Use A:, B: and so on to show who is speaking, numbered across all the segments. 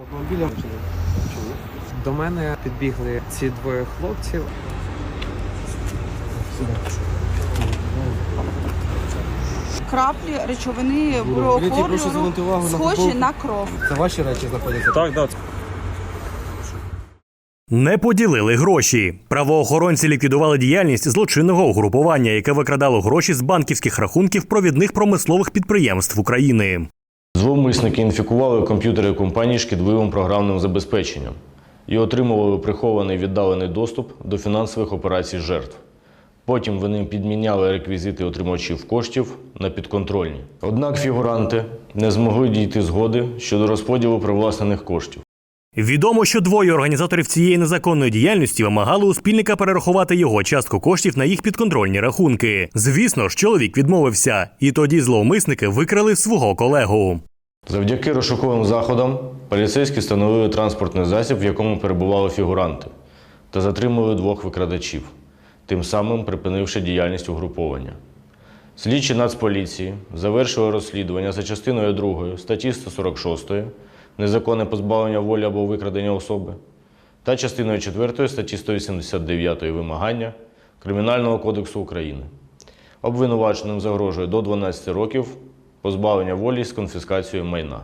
A: Автомобіля
B: До мене підбігли ці двоє хлопців.
C: краплі речовини
A: на
C: схожі на кров.
A: Це ваші речі знаходяться?
D: Так, так.
E: Не поділили гроші. Правоохоронці ліквідували діяльність злочинного угрупування, яке викрадало гроші з банківських рахунків провідних промислових підприємств України.
F: Зловмисники інфікували комп'ютери компанії шкідливим програмним забезпеченням і отримували прихований віддалений доступ до фінансових операцій жертв. Потім вони підміняли реквізити отримачів коштів на підконтрольні. Однак фігуранти не змогли дійти згоди щодо розподілу привласнених коштів.
E: Відомо, що двоє організаторів цієї незаконної діяльності вимагали у спільника перерахувати його частку коштів на їх підконтрольні рахунки. Звісно ж, чоловік відмовився, і тоді зловмисники викрали свого колегу.
F: Завдяки розшуковим заходам поліцейські встановили транспортний засіб, в якому перебували фігуранти, та затримали двох викрадачів, тим самим припинивши діяльність угруповання. Слідчі Нацполіції завершили розслідування за частиною 2 статті 146 незаконне позбавлення волі або викрадення особи та частиною 4 статті 189 вимагання Кримінального кодексу України. Обвинуваченим загрожує до 12 років позбавлення волі з конфіскацією майна.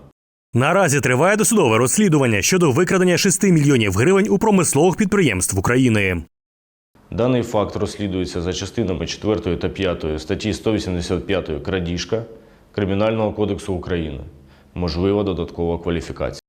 E: Наразі триває досудове розслідування щодо викрадення 6 мільйонів гривень у промислових підприємств України.
F: Даний факт розслідується за частинами 4 та 5 статті 185 крадіжка Кримінального кодексу України. Можлива додаткова кваліфікація.